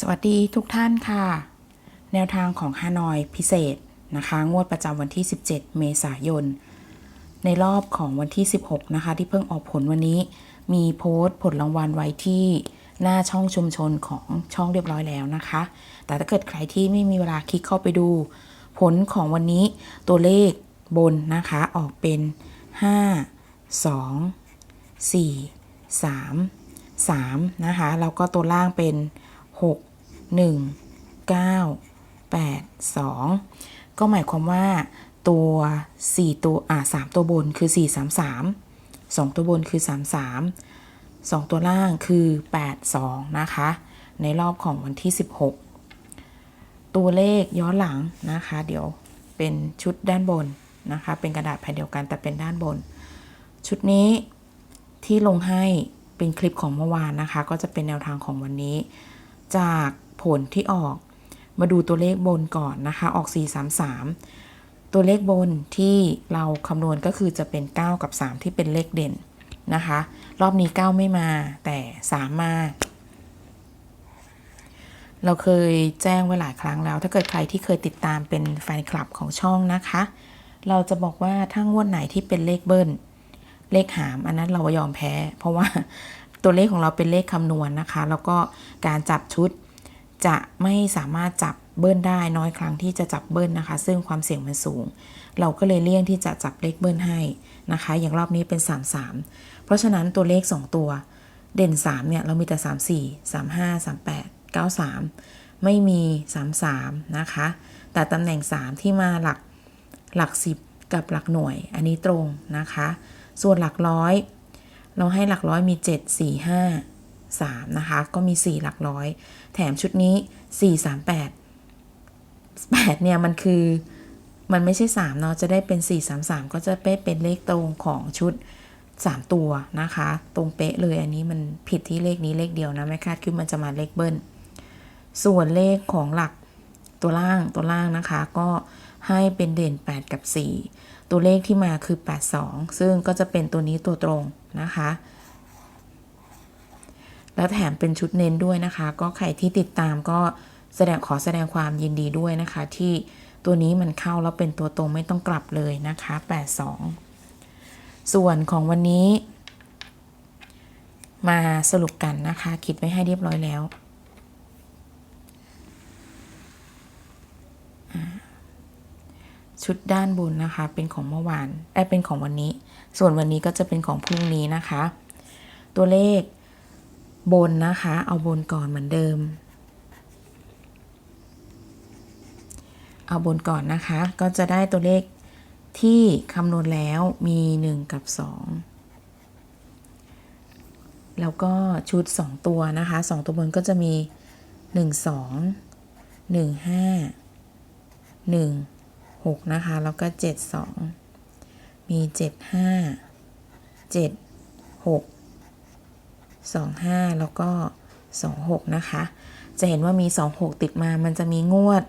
สวัสดีทุกท่านค่ะ แนวทางของฮานอยพิเศษนะคะ งวดประจำวันที่ 17 เมษายน ในรอบของวันที่ 16 นะคะ ที่เพิ่งออกผลวันนี้ มีโพสต์ผลรางวัลไว้ที่หน้าช่องชุมชนของช่องเรียบร้อยแล้วนะคะ แต่ถ้าเกิดใครที่ไม่มีเวลาคลิกเข้าไปดู ผลของวันนี้ตัวเลขบนนะคะออกเป็น 5 2 4 3 3 นะคะ แล้วก็ตัวล่างเป็น 6 1 9 8 2 ก็หมายความว่าตัว 4 ตัวอ่า3ตัวบนคือ 4 3 3 2 ตัวบนคือ 3 3 2 ตัวล่างคือ 8 2 นะคะ ในรอบของวันที่ 16 ตัวเลขย้อนหลังนะคะ เดี๋ยวเป็นชุดด้านบนนะคะ เป็นกระดาษแผ่นเดียวกันแต่เป็นด้านบน ชุดนี้ที่ลงให้เป็นคลิปของเมื่อวานนะคะ ก็จะเป็นแนวทางของวันนี้ จากผลที่ออก มาดูตัวเลขบนก่อนนะคะ ออก 433 ตัวเลขบนที่เราคำนวณก็คือจะเป็น 9 กับ 3 ที่เป็นเลขเด่นนะคะ รอบนี้ 9 ไม่มาแต่ 3 มา เราเคยแจ้งไว้หลายครั้งแล้ว ถ้าเกิดใครที่เคยติดตามเป็นแฟนคลับของช่องนะคะ เราจะบอกว่าถ้างวดไหนที่เป็นเลขเบิ้ลเลขหามอันนั้นเรายอมแพ้ เพราะว่า ตัวเลขของเราเป็นเลขคำนวณนะคะ แล้วก็การจับชุดจะไม่สามารถจับเบิ้ลได้น้อยครั้งที่จะจับเบิ้ลนะคะ ซึ่งความเสี่ยงมันสูง เราก็เลยเลี่ยงที่จะจับเลขเบิ้ลให้นะคะ อย่างรอบนี้เป็น 3 3 เพราะฉะนั้นตัวเลข 2 ตัว เด่น 3 เนี่ย เรามีแต่ 3 4 3 5 3 8 9 3 ไม่มี 3 3 นะคะ แต่ตำแหน่ง 3 ที่มาหลักหลัก 10 กับหลักหน่วย อันนี้ตรงนะคะ ส่วนหลักร้อย เราให้หลักร้อยมี 7 4 5 3 นะคะ ก็มี 4 หลักร้อย แถมชุดนี้ 4 3 8 8 เนี่ย มันคือ มันไม่ใช่ 3 เนาะ จะได้เป็น 4 3 3 ก็จะเป๊ะเป็นเลขตรงของชุด 3 ตัวนะคะ ตรงเป๊ะเลยอันนี้มันผิดที่เลขนี้เลขเดียวนะไม่คาดคิดมันจะมาเลขเบิ้ล ส่วนเลขของหลักตัวล่างตัวล่างนะคะ ก็ให้เป็นเด่น 8 กับ 4 ตัวเลขที่มาคือ 82 ซึ่งก็จะเป็นตัวนี้ตัวตรง นะคะ แล้วแถมเป็นชุดเน้นด้วยนะคะ ก็ใครที่ติดตามก็แสดงขอแสดงความยินดีด้วยนะคะ ที่ตัวนี้มันเข้าแล้วเป็นตัวตรงไม่ต้องกลับเลยนะคะ 82 ส่วนของวันนี้ มาสรุปกันนะคะ คิดไว้ให้เรียบร้อยแล้ว ชุดด้านบนนะคะ เป็นของเมื่อวานไอยเป็นของวันนี้ ส่วนวันนี้ก็จะเป็นของพรุ่งนี้นะคะ ตัวเลขบนนะคะ เอาบนก่อนเหมือนเดิม เอาบนก่อนนะคะ ก็จะได้ตัวเลขที่คำนวณแล้วมี 1 กับ 2 แล้วก็ชุด 2 ตัวนะคะ 2 ตัวบนก็จะมี 1 2 1 5 1 6 นะคะ แล้วก็ 7 2 มี 7 5 7 6 25 แล้วก็ 26 นะคะ จะเห็นว่ามี 26 ติดมา มันจะมีงวด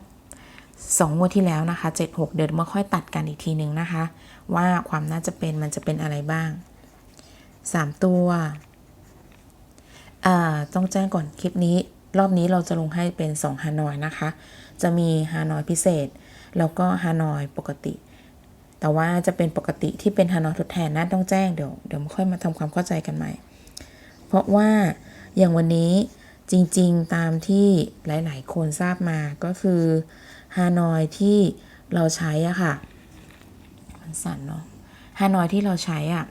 2 งวดที่แล้วนะคะ 76 เดี๋ยวมาค่อยตัดกันอีกทีหนึ่งนะคะ ว่าความน่าจะเป็นมันจะเป็นอะไรบ้าง 3 ตัวต้องแจ้งก่อนคลิปนี้รอบนี้เราจะลงให้เป็น 2 ฮานอยนะคะ จะมีฮานอยพิเศษ แล้วก็ฮานอยปกติ แต่ว่าจะเป็นปกติที่เป็นฮานอยทดแทนนะต้องแจ้งเดี๋ยวเดี๋ยวค่อยมาทำความเข้าใจกันใหม่ เพราะว่าอย่างวันนี้จริงๆตามที่หลาย ๆ คนทราบมาก็คือฮานอยที่เราใช้อะค่ะมันสั่นเนาะฮานอยที่เราใช้อะ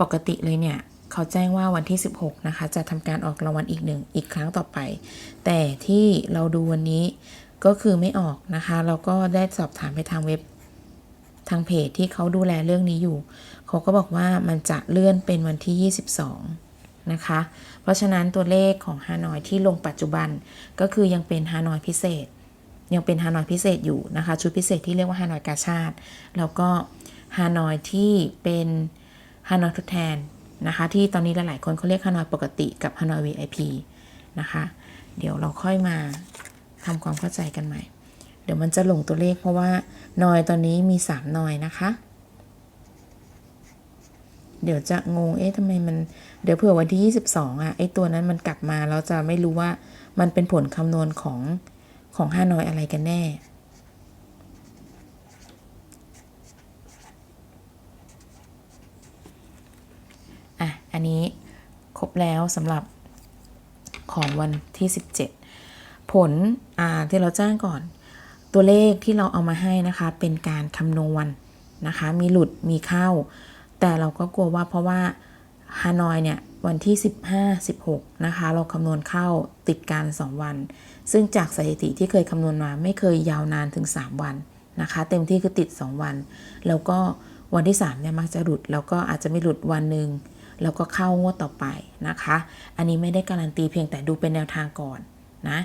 ปกติเลยเนี่ยเขาแจ้งว่าวันที่ 16 นะคะ จะทำการออกรางวัลอีกหนึ่งอีกครั้งต่อไป แต่ที่เราดูวันนี้ ก็คือไม่ออกนะคะเราก็ได้สอบถามไปทางเว็บทางเพจที่เขาดูแลเรื่องนี้อยู่ เขาก็บอกว่ามันจะเลื่อนเป็นวันที่ 22 นะคะ เพราะฉะนั้นตัวเลขของฮานอยที่ลงปัจจุบันก็คือยังเป็นฮานอยพิเศษ ยังเป็นฮานอยพิเศษอยู่นะคะ ชุดพิเศษที่เรียกว่าฮานอยกาชาติแล้วก็ฮานอยที่เป็นฮานอยทดแทนนะคะ ที่ตอนนี้หลายๆคนเขาเรียกฮานอยปกติกับฮานอย VIP นะคะ เดี๋ยวเราค่อยมา ทำความเข้าใจกันใหม่ เดี๋ยวมันจะหลงตัวเลขเพราะว่านอยตอนนี้มี3นอยนะคะ เดี๋ยวจะงงเอ๊ะทำไมมันเดี๋ยวเผื่อวันที่ 22อะไอ้ตัวนั้นมันกลับมาเราจะไม่รู้ว่ามันเป็นผลคำนวณของของฮานอยอะไรกันแน่อะอันนี้ครบแล้วสำหรับของวันที่ 17 ผลที่เราแจ้งก่อน ตัวเลขที่เราเอามาให้นะคะเป็นการคำนวณนะคะ มีหลุดมีเข้า แต่เราก็กลัวว่าเพราะว่าฮานอยเนี่ยวันที่ 15 16 นะคะ เราคำนวณเข้าติดกัน 2 วัน ซึ่งจากสถิติที่เคยคำนวณมาไม่เคยยาวนานถึง 3 วันนะคะ เต็มที่คือติด 2 วัน แล้วก็วันที่3เนี่ยมักจะหลุด แล้วก็อาจจะไม่หลุดวันหนึ่งแล้วก็เข้างวดต่อไปนะคะ อันนี้ไม่ได้การันตีเพียงแต่ดูเป็นแนวทางก่อนนะ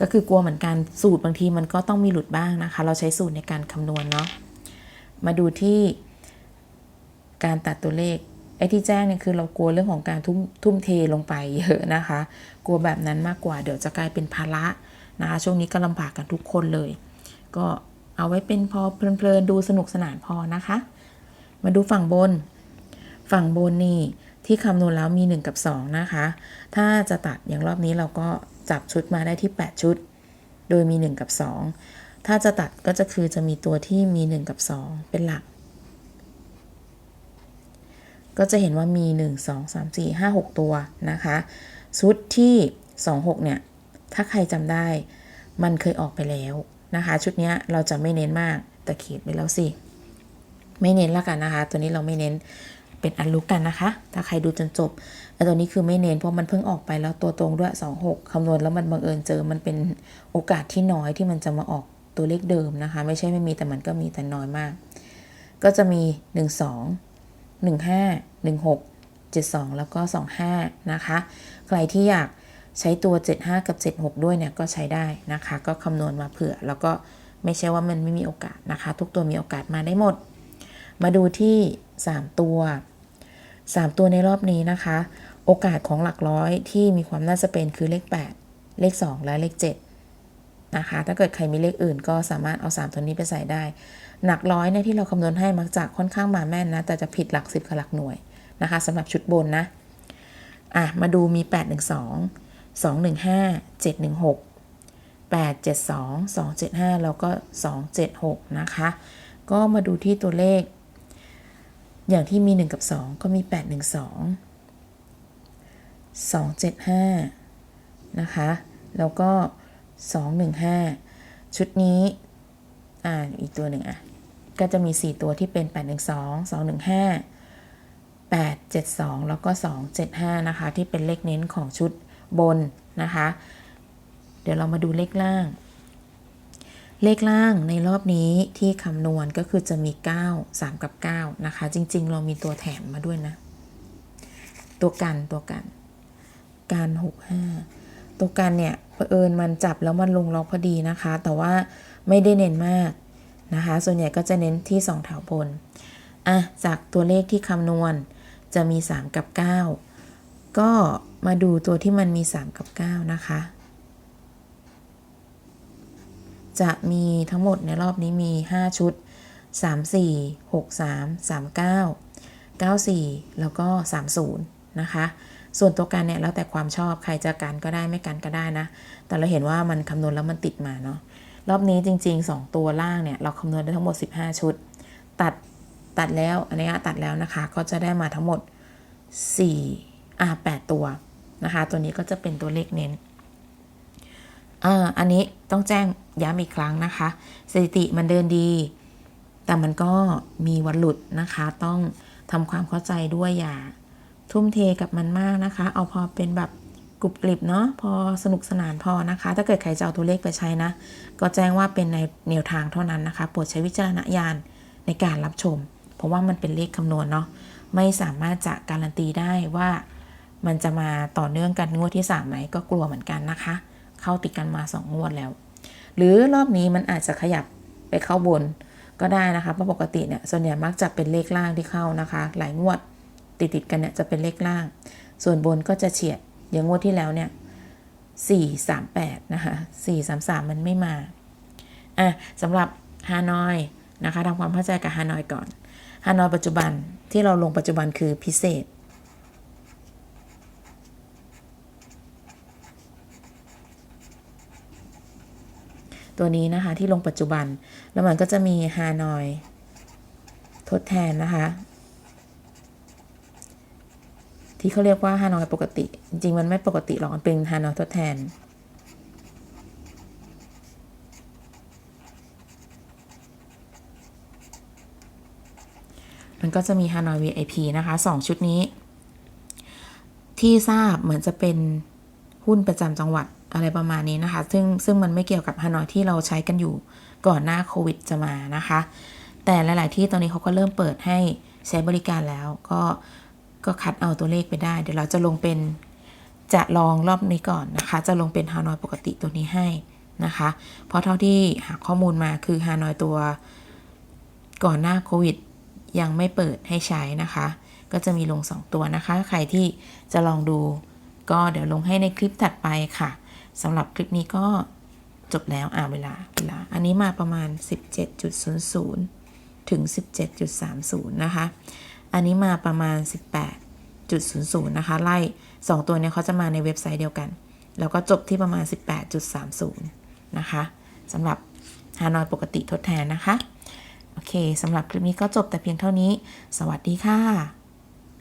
ก็คือกลัวเหมือนกันสูตรบางทีมันก็ต้องมีหลุดบ้างนะคะ เราใช้สูตรในการคำนวณเนาะมาดูที่การตัดตัวเลขไอ้ที่แจ้งเนี่ยคือเรากลัวเรื่องของการทุ่มทุ่มเทลงไปเยอะนะคะ กลัวแบบนั้นมากกว่าเดี๋ยวจะกลายเป็นภาระนะคะช่วงนี้ก็ลำบากกันทุกคนเลย ก็เอาไว้เป็นพอเพลินๆดูสนุกสนานพอนะคะ มาดูฝั่งบน ฝั่งบนนี่ที่คำนวณแล้วมี 1 กับ 2 นะคะ ถ้าจะตัดอย่างรอบนี้เราก็ จับชุดมาได้ที่ 8 ชุด โดยมี 1 กับ 2 ถ้าจะตัดก็จะคือจะมีตัวที่มี 1 กับ 2 เป็นหลัก ก็จะเห็นว่ามี 1 2 3 4 5 6 ตัวนะคะ ชุดที่ 2 6 เนี่ย ถ้าใครจำได้ มันเคยออกไปแล้วนะคะ ชุดนี้เราจะไม่เน้นมากแต่เขียนไปแล้วสิ ไม่เน้นละกันนะคะ ตัวนี้เราไม่เน้น เป็นอันรู้กันนะคะ ถ้าใครดูจนจบแต่ตัวนี้คือไม่เน้นเพราะมันเพิ่งออกไปแล้วตัวตรงด้วย 26คำนวณแล้วมันบังเอิญเจอมันเป็นโอกาสที่น้อยที่มันจะมาออกตัวเลขเดิมนะคะ ไม่ใช่ไม่มีแต่มันก็มีแต่น้อยมาก ก็จะมี 1 2 1 5 1 6 7 2 แล้วก็ 25 นะคะ ใครที่อยากใช้ตัว 75 กับ 76 ด้วยเนี่ยก็ใช้ได้นะคะ ก็คำนวณมาเผื่อ แล้วก็ไม่ใช่ว่ามันไม่มีโอกาสนะคะ ทุกตัวมีโอกาสมาได้หมด มาดูที่ 3 ตัว 3 ตัวในรอบนี้นะคะ โอกาสของหลักร้อยที่มีความน่าจะเป็นคือเลข 8 เลข 2 และเลข 7 นะคะ ถ้าเกิดใครมีเลขอื่นก็สามารถเอา 3 ตัวนี้ไปใส่ได้หลักร้อยเนี่ยที่เราคำนวณให้มักจะค่อนข้างมาแม่นนะ แต่จะผิดหลัก 10กับหลักหน่วยนะคะสำหรับชุดบนนะ อะ มาดูมี 8 1 2 2 1 5 7 1 6 8 7 2 2 7 5 แล้วก็ 2 7 6 นะคะ ก็มาดูที่ตัวเลข อย่างที่มี 1 กับ 2 ก็มี 8 1 2 2 7 5 นะคะ แล้วก็ 2 1 5 ชุดนี้ อ่า อีกตัวหนึ่งอะ ก็จะมี 4 ตัวที่เป็น 8 1 2 2 1 5 8 7 2 แล้วก็ 2 7 5 นะคะ ที่เป็นเลขเน้นของชุดบนนะคะ เดี๋ยวเรามาดูเลขล่าง เลขล่างในรอบนี้ที่คำนวณก็คือจะมี 9 3 กับ 9 นะคะ จริง ๆ เรามีตัวแถมมาด้วยนะ ตัวกันตัวกัน การ 65 ตัวกันเนี่ยเผอิญมันจับแล้วมันลงล็อกพอดีนะคะ แต่ว่าไม่ได้เน้นมากนะคะ ส่วนใหญ่ก็จะเน้นที่ 2 แถวบนอะจากตัวเลขที่คำนวณจะมี 3 กับ 9 ก็มาดูตัวที่มันมี 3 กับ 9 นะคะ จะมีทั้งหมดในรอบนี้มี 5 ชุด 3 4 6 3 3 9 9 4 แล้วก็ 30 นะคะ ส่วนตัวกันเนี่ยแล้วแต่ความชอบใครจะกันก็ได้ไม่กันก็ได้นะ แต่เราเห็นว่ามันคำนวณแล้วมันติดมาเนาะรอบนี้จริง ๆ 2 ตัวล่างเนี่ยเราคำนวณได้ทั้งหมด 15 ชุด ตัดตัดแล้วอันนี้ตัดแล้วนะคะ ก็จะได้มาทั้งหมด4อ่า8ตัวนะคะ ตัวนี้ก็จะเป็นตัวเลขเน้น อ่าอันนี้ต้องแจ้งย้ำอีกครั้งนะคะ สถิติมันเดินดี แต่มันก็มีวันหลุดนะคะ ต้องทำความเข้าใจด้วยอย่า ทุ่มเทกับมันมากนะคะ เอาพอเป็นแบบกรุบกริบเนาะพอสนุกสนานพอนะคะ ถ้าเกิดใครจะเอาตัวเลขไปใช้นะ ก็แจ้งว่าเป็นในแนวทางเท่านั้นนะคะโปรดใช้วิจารณญาณในการรับชม เพราะว่ามันเป็นเลขคำนวณเนาะไม่สามารถจะการันตีได้ว่ามันจะมาต่อเนื่องกันงวดที่3ไหมก็กลัวเหมือนกันนะคะ เข้าติดกันมา 2 งวดแล้ว หรือรอบนี้มันอาจจะขยับไปเข้าบนก็ได้นะคะเพราะปกติเนี่ยส่วนใหญ่มักจะเป็นเลขล่างที่เข้านะคะ หลายงวดติดติดกันเนี่ยจะเป็นเลขล่าง ส่วนบนก็จะเฉียดอย่างงวดที่แล้วเนี่ย4 3 8นะคะ4 3 3มันไม่มาอะสำหรับฮานอยนะคะทำความเข้าใจกับฮานอยก่อนฮานอยปัจจุบันที่เราลงปัจจุบันคือพิเศษ ตัวนี้นะคะที่ลงปัจจุบัน แล้วมันก็จะมีฮานอย ทดแทนนะคะ ที่เขาเรียกว่าฮานอยปกติ จริงมันไม่ปกติหรอกมันเป็นฮานอยทดแทนมันก็จะมีฮานอย VIP นะคะสองชุดนี้ ที่ทราบเหมือนจะเป็นหุ้นประจำจังหวัด อะไรประมาณนี้นะคะ ซึ่งซึ่งมันไม่เกี่ยวกับฮานอยที่เราใช้กันอยู่ก่อนหน้าโควิดจะมานะคะ แต่หลาย ๆ ที่ตอนนี้เขาก็เริ่มเปิดให้ใช้บริการแล้ว ก็ก็คัดเอาตัวเลขไปได้ เดี๋ยวเราจะลงเป็นจะลองรอบนี้ก่อนนะคะ จะลงเป็นฮานอยปกติตัวนี้ให้นะคะ เพราะเท่าที่หาข้อมูลมาคือฮานอยตัวก่อนหน้าโควิดยังไม่เปิดให้ใช้นะคะ ก็จะมีลง 2 ตัวนะคะ ใครที่จะลองดูก็เดี๋ยวลงให้ในคลิปถัดไปค่ะ สำหรับคลิปนี้ก็จบแล้วอ่าเวลาเวลา อันนี้มาประมาณ 17.00 ถึง 17.30 นะคะ อันนี้มาประมาณ 18.00 นะคะ ไล่ 2 ตัวเนี้ยเขาจะมาในเว็บไซต์เดียวกัน แล้วก็จบที่ประมาณ 18.30 นะคะสำหรับฮานอยปกติทดแทนนะคะ โอเคสำหรับคลิปนี้ก็จบแต่เพียงเท่านี้ สวัสดีค่ะ